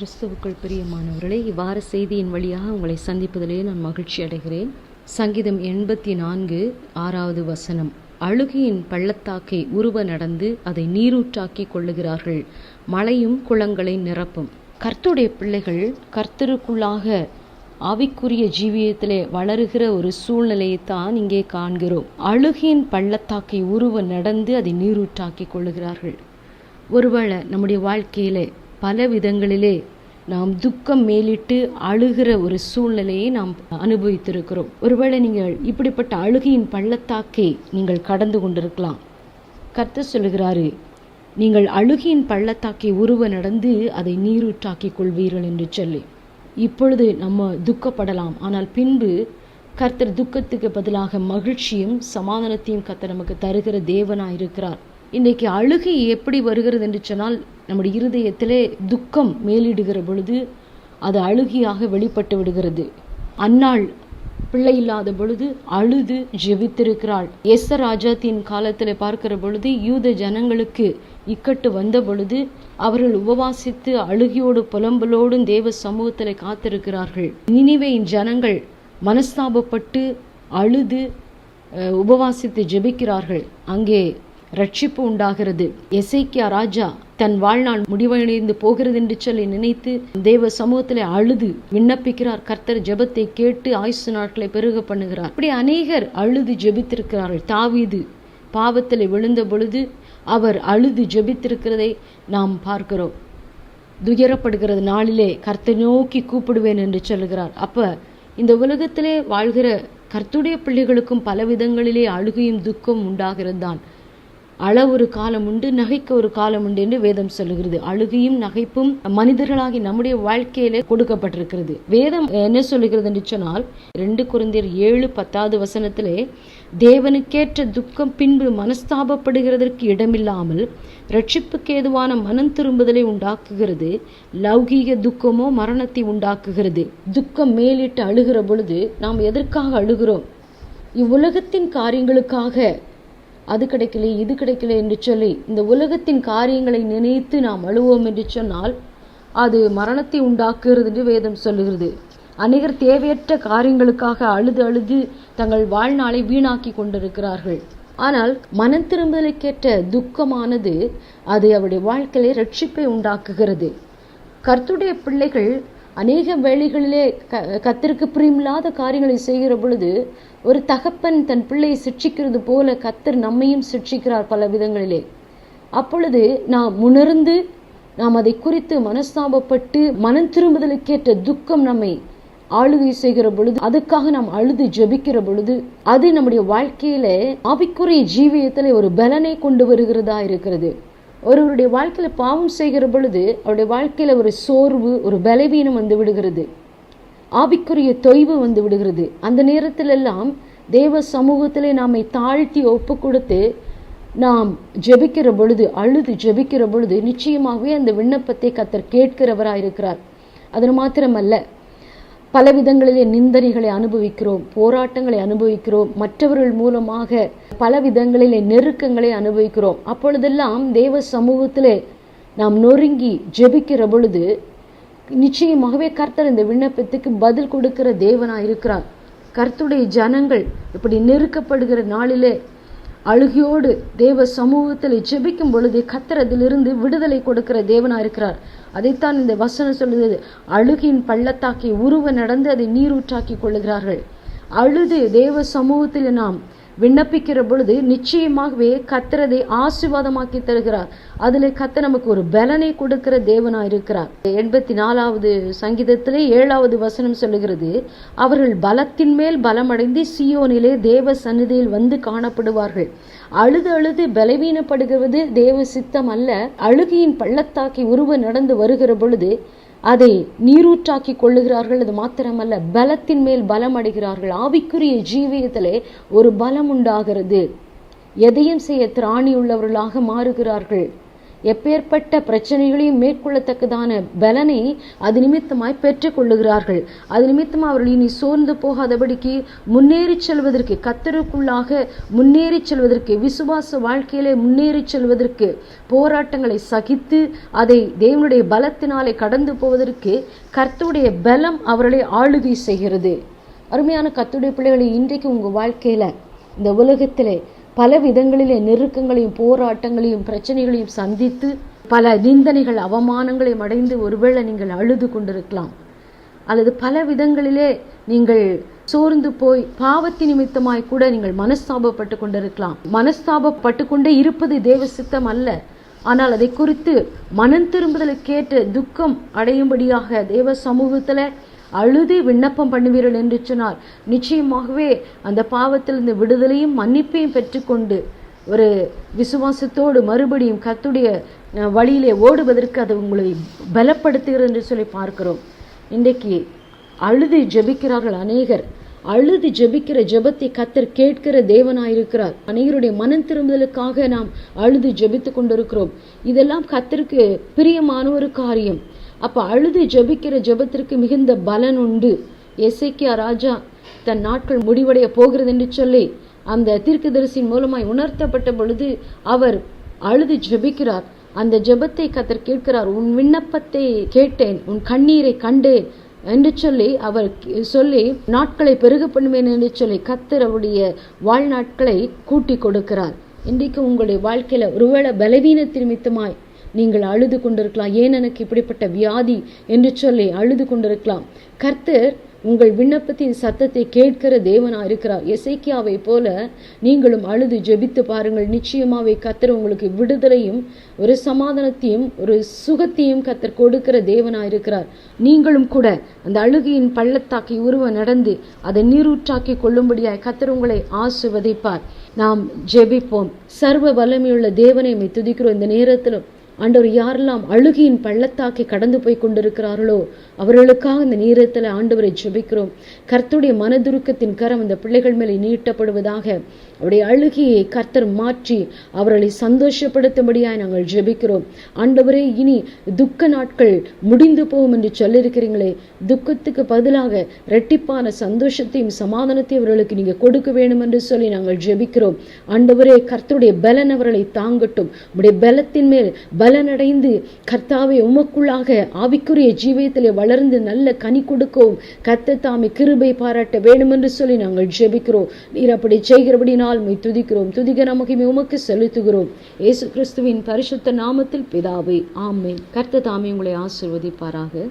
கிறிஸ்துவுக்குள் பிரியமானவர்களே இவ்வார செய்தியின் வழியாக உங்களை சந்திப்பதிலே நான் மகிழ்ச்சி அடைகிறேன். சங்கீதம் எண்பத்தி நான்கு ஆறாவது வசனம். அழுகையின் பள்ளத்தாக்கை உருவ நடந்து அதை நீரூற்றாக்கி கொள்ளுகிறார்கள். மழையும் குளங்களை நிரப்பும். கர்த்துடைய பிள்ளைகள் கர்த்தருக்குள்ளாக ஆவிக்குரிய ஜீவியத்திலே வளருகிற ஒரு சூழ்நிலையை தான் இங்கே காண்கிறோம். அழுகியின் பள்ளத்தாக்கை உருவ நடந்து அதை நீரூற்றாக்கி கொள்ளுகிறார்கள். ஒருவேளை நம்முடைய வாழ்க்கையிலே பல விதங்களிலே நாம் துக்கம் மேலிட்டு அழுகிற ஒரு சூழ்நிலையை நாம் அனுபவித்திருக்கிறோம். ஒருவேளை நீங்கள் இப்படிப்பட்ட அழுகையின் பள்ளத்தாக்கை நீங்கள் கடந்து கொண்டிருக்கலாம். கர்த்தர் சொல்லுகிறாரு நீங்கள் அழுகையின் பள்ளத்தாக்கை உருவ நடந்து அதை நீரூற்றாக்கிக் கொள்வீர்கள் என்று சொல்லி. இப்பொழுது நம்ம துக்கப்படலாம். ஆனால் பின்பு கர்த்தர் துக்கத்துக்கு பதிலாக மகிழ்ச்சியும் சமாதானத்தையும் கர்த்தர் நமக்கு தருகிற தேவனாய் இருக்கிறார் இன்றைக்கு அழுகை எப்படி வருகிறது என்று சொன்னால் நம்முடைய இருதயத்திலே துக்கம் மேலிடுகிற பொழுது அது அழுகியாக வெளிப்பட்டு விடுகிறது. அன்னாள் பிள்ளை இல்லாத பொழுது அழுது ஜெபித்திருக்கிறாள். எஸ் ராஜாத்தின் காலத்தில் பார்க்கிற பொழுது யூத ஜனங்களுக்கு இக்கட்டு வந்த பொழுது அவர்கள் உபவாசித்து அழுகியோடு புலம்பலோடும் தேவ சமூகத்தில் காத்திருக்கிறார்கள். நினைவையின் ஜனங்கள் மனஸ்தாபப்பட்டு அழுது உபவாசித்து ஜெபிக்கிறார்கள். அங்கே ரட்சிப்பு உண்டாகிறது. எசைக்கியா ராஜா தன் வாழ்நாள் முடிவடைந்து போகிறது என்று சொல்லி நினைத்து தேவ சமூகத்திலே அழுது விண்ணப்பிக்கிறார். கர்த்தர் ஜெபத்தை கேட்டு ஆயுசு நாட்களை பெருக பண்ணுகிறார். இப்படி அநேகர் அழுது ஜெபித்திருக்கிறார்கள். தாவீது பாவத்தில் விழுந்த பொழுது அவர் அழுது ஜெபித்திருக்கிறதை நாம் பார்க்கிறோம். துயரப்படுகிறது நாளிலே கர்த்தர் நோக்கி கூப்பிடுவேன் என்று சொல்லுகிறார் அப்ப இந்த உலகத்திலே வாழ்கிற கர்த்துடைய பிள்ளைகளுக்கும் பல விதங்களிலே அழுகையும் துக்கம் உண்டாகிறது தான் அழ ஒரு காலம் உண்டு நகைக்க ஒரு காலம் உண்டு என்று வேதம் சொல்லுகிறது. அழுகையும் நகைப்பும் மனிதர்களாகி நம்முடைய வாழ்க்கையில கொடுக்கப்பட்டிருக்கிறது. வேதம் என்ன சொல்லுகிறது என்று சொன்னால் ரெண்டு குழந்தையர் ஏழு பத்தாவது வசனத்திலே தேவனுக்கேற்ற துக்கம் பின்பு மனஸ்தாபப்படுகிறதற்கு இடமில்லாமல் ரட்சிப்புக்கு ஏதுவான மனம் திரும்புதலை உண்டாக்குகிறது. லௌகீக துக்கமோ மரணத்தை உண்டாக்குகிறது. துக்கம் மேலிட்டு அழுகிற பொழுது நாம் எதற்காக அழுகிறோம்? இவ்வுலகத்தின் காரியங்களுக்காக அது கிடைக்கல இது கிடைக்கல என்று சொல்லி இந்த உலகத்தின் காரியங்களை நினைத்து நாம் அழுவோம் என்று சொன்னால் அது மரணத்தை உண்டாக்குகிறது என்று வேதம் சொல்லுகிறது. அநேகர் தேவையற்ற காரியங்களுக்காக அழுது அழுது தங்கள் வாழ்நாளை வீணாக்கி கொண்டிருக்கிறார்கள். ஆனால் மனம் திரும்பலுக்கேற்ற துக்கமானது அது அவருடைய வாழ்க்கையிலே ரட்சிப்பை உண்டாக்குகிறது. கர்த்துடைய பிள்ளைகள் அநேக வேளைகளிலே க கத்திற்கு பிரியமில்லாத காரியங்களை செய்கிற பொழுது ஒரு தகப்பன் தன் பிள்ளையை சிட்சிக்கிறது போல கத்தர் நம்மையும் சிட்சிக்கிறார் பல விதங்களிலே. அப்பொழுது நாம் உணர்ந்து நாம் அதை குறித்து மனஸ்தாபப்பட்டு மனம் திரும்புதலுக்கேற்ற துக்கம் நம்மை ஆளுகை செய்கிற பொழுது அதுக்காக நாம் அழுது ஜெபிக்கிற பொழுது அது நம்முடைய வாழ்க்கையில ஆவிக்குரிய ஜீவியத்துல ஒரு பலனை கொண்டு வருகிறதா இருக்கிறது. ஒருவருடைய வாழ்க்கையில் பாவம் செய்கிற பொழுது அவருடைய வாழ்க்கையில் ஒரு சோர்வு ஒரு பலவீனம் வந்து விடுகிறது. ஆவிக்குரிய தொய்வு வந்து விடுகிறது. அந்த நேரத்தில் எல்லாம் தேவ சமூகத்தில் நாமை தாழ்த்தி ஒப்பு கொடுத்து நாம் ஜெபிக்கிற பொழுது அழுது ஜெபிக்கிற பொழுது நிச்சயமாகவே அந்த விண்ணப்பத்தை கத்தர் கேட்கிறவராயிருக்கிறார். அது மாத்திரமல்ல பல விதங்களிலே நிந்தனைகளை அனுபவிக்கிறோம் போராட்டங்களை அனுபவிக்கிறோம். மற்றவர்கள் மூலமாக பல விதங்களிலே நெருக்கங்களை அனுபவிக்கிறோம். அப்பொழுதெல்லாம் தேவ சமூகத்திலே நாம் நொறுங்கி ஜெபிக்கிற பொழுது நிச்சயமாகவே கர்த்தர் இந்த விண்ணப்பத்துக்கு பதில் கொடுக்கிற தேவனாக இருக்கிறார். கர்த்துடைய ஜனங்கள் இப்படி நெருக்கப்படுகிற நாளிலே அழுகியோடு தேவ சமூகத்தில் ஜெபிக்கும் பொழுது கர்த்தர் அதிலிருந்து விடுதலை கொடுக்கிற தேவனா இருக்கிறார். அதைத்தான் இந்த வசனம் சொல்லுது அழுகின் பள்ளத்தாக்கி உருவ நடந்து அதை நீரூற்றாக்கி கொள்ளுகிறார்கள். அழுது தேவ சமூகத்தில் நாம் விண்ணப்பிக்கிற பொழுது நிச்சயமாகவே கத்திரதை ஆசீர்வாதமாக்கி தருகிறார். அதில் கத்த நமக்கு ஒரு பலனை கொடுக்கிற தேவனா இருக்கிறார். எண்பத்தி நாலாவது சங்கீதத்திலே ஏழாவது வசனம் சொல்லுகிறது அவர்கள் பலத்தின் மேல் பலமடைந்து சியோனிலே தேவ சந்நிதியில் வந்து காணப்படுவார்கள். அழுது அழுது பலவீனப்படுகிறது தேவ சித்தம் அல்ல. அழுகையின் பள்ளத்தாக்கி உருவ நடந்து வருகிற பொழுது அதை நீரூற்றாக்கி கொள்ளுகிறார்கள். அது மாத்திரமல்ல பலத்தின் மேல் பலம் அடைகிறார்கள். ஆவிக்குரிய ஜீவியத்திலே ஒரு பலம் உண்டாகிறது. எதையும் செய்ய திராணி உள்ளவர்களாக மாறுகிறார்கள். எப்பேற்பட்ட பிரச்சனைகளையும் மேற்கொள்ளத்தக்கதான பலனை அது நிமித்தமாய் பெற்றுக்கொள்ளுகிறார்கள் அது நிமித்தமாக அவர்கள் இனி சோர்ந்து போகாதபடிக்கு முன்னேறி செல்வதற்கு கத்தருக்குள்ளாக முன்னேறி செல்வதற்கு விசுவாச வாழ்க்கையிலே முன்னேறி செல்வதற்கு போராட்டங்களை சகித்து அதை தேவனுடைய பலத்தினாலே கடந்து போவதற்கு கர்த்தருடைய பலம் அவர்களை ஆளுகை செய்கிறது. அருமையான கத்துடைய பிள்ளைகளை இன்றைக்கு உங்கள் வாழ்க்கையில் இந்த உலகத்திலே பல விதங்களிலே நெருக்கங்களையும் போராட்டங்களையும் பிரச்சனைகளையும் சந்தித்து பல நிந்தனைகள் அவமானங்களையும் அடைந்து ஒருவேளை நீங்கள் அழுது கொண்டிருக்கலாம். அல்லது பல விதங்களிலே நீங்கள் சோர்ந்து போய் பாவத்தி நிமித்தமாய் கூட நீங்கள் மனஸ்தாபப்பட்டு கொண்டிருக்கலாம். மனஸ்தாபப்பட்டு கொண்டே இருப்பது தேவ சித்தம் அல்ல. ஆனால் அதை குறித்து மனம் திரும்புதலை துக்கம் அடையும்படியாக தேவ சமூகத்தில் அழுது விண்ணப்பம் பண்ணுவீர்கள் என்று சொன்னார். நிச்சயமாகவே அந்த பாவத்திலிருந்து விடுதலையும் மன்னிப்பையும் பெற்றுக்கொண்டு ஒரு விசுவாசத்தோடு மறுபடியும் கத்துடைய வழியிலே ஓடுவதற்கு அது உங்களை பலப்படுத்துகிறது என்று சொல்லி பார்க்கிறோம். இன்றைக்கு அழுது ஜெபிக்கிறார்கள் அநேகர். அழுது ஜெபிக்கிற ஜெபத்தை கத்தர் கேட்கிற தேவனாயிருக்கிறார். அநேகருடைய மனம் திரும்புதலுக்காக நாம் அழுது ஜெபித்து கொண்டிருக்கிறோம். இதெல்லாம் கத்தருக்கு பிரியமான ஒரு காரியம். அப்போ அழுது ஜெபிக்கிற ஜெபத்திற்கு மிகுந்த பலன் உண்டு. எசைக்கியா ராஜா தன் நாட்கள் முடிவடைய போகிறது என்று சொல்லி அந்த தீர்க்கதரிசியின் மூலமாய் உணர்த்தப்பட்ட பொழுது அவர் அழுது ஜெபிக்கிறார். அந்த ஜெபத்தை கத்தர் கேட்கிறார் உன் விண்ணப்பத்தை கேட்டேன் உன் கண்ணீரை கண்டேன் என்று சொல்லி அவர் சொல்லி நாட்களை பெருக பண்ணுவேன் என்று சொல்லி கத்தர் அவருடைய வாழ்நாட்களை கூட்டி கொடுக்கிறார். இன்றைக்கு உங்களுடைய வாழ்க்கையில ஒருவேளை பலவீனத்தின் நிமித்தமாய் நீங்கள் அழுது கொண்டிருக்கலாம். ஏன் எனக்கு இப்படிப்பட்ட வியாதி என்று சொல்லி அழுது கொண்டிருக்கலாம். கர்த்தர் உங்கள் விண்ணப்பத்தின் சத்தத்தை கேட்கிற தேவனா இருக்கிறார். எசைக்கியாவை போல நீங்களும் அழுது ஜெபித்து பாருங்கள். நிச்சயமாவே கத்தர் உங்களுக்கு விடுதலையும் ஒரு சமாதானத்தையும் ஒரு சுகத்தையும் கத்தர் கொடுக்கிற தேவனா இருக்கிறார். நீங்களும் கூட அந்த அழுகையின் பள்ளத்தாக்கி உருவ நடந்து அதை நீரூற்றாக்கி கொள்ளும்படியாய் கத்தர் உங்களை ஆசிர்வதிப்பார். நாம் ஜெபிப்போம். சர்வ வல்லமையுள்ள தேவனை துதிக்கிறோம். இந்த நேரத்திலும் ஆண்டவர் யாரெல்லாம் அழுகியின் பள்ளத்தாக்கி கடந்து போய் கொண்டிருக்கிறார்களோ அவர்களுக்காக இந்த நேரத்தில் ஆண்டவரை ஜெபிக்கிறோம். கர்த்துடைய மனதுருக்கத்தின் கரம் அந்த பிள்ளைகள் மேலே நீட்டப்படுவதாக அவருடைய அழுகையை கர்த்தர் மாற்றி அவர்களை சந்தோஷப்படுத்தும்படியாய் நாங்கள் ஜெபிக்கிறோம். ஆண்டவரே இனி துக்க நாட்கள் முடிந்து போகும் என்று சொல்லியிருக்கிறீங்களே துக்கத்துக்கு பதிலாக ரெட்டிப்பான சந்தோஷத்தையும் சமாதானத்தையும் அவர்களுக்கு நீங்கள் கொடுக்க வேண்டும் என்று சொல்லி நாங்கள் ஜெபிக்கிறோம். ஆண்டவரே கர்த்தருடைய பலன் அவர்களை தாங்கட்டும். உடைய பலத்தின் மேல் பலனடைந்து கர்த்தாவை உமக்குள்ளாக ஆவிக்குரிய ஜீவியத்திலே வளர்ந்து நல்ல கனி கொடுக்கவும் கர்த்த தாமே கிருபை பாராட்ட வேண்டும் என்று சொல்லி நாங்கள் ஜெபிக்கிறோம். நீர் அப்படி செய்கிறபடினால் மை துதிக்கிறோம். துதிக நமக்கு உமக்கு செலுத்துகிறோம். இயேசு கிறிஸ்துவின் பரிசுத்த நாமத்தில் பிதாவை ஆமை கர்த்த தாமே உங்களை ஆசிர்வதிப்பாராக.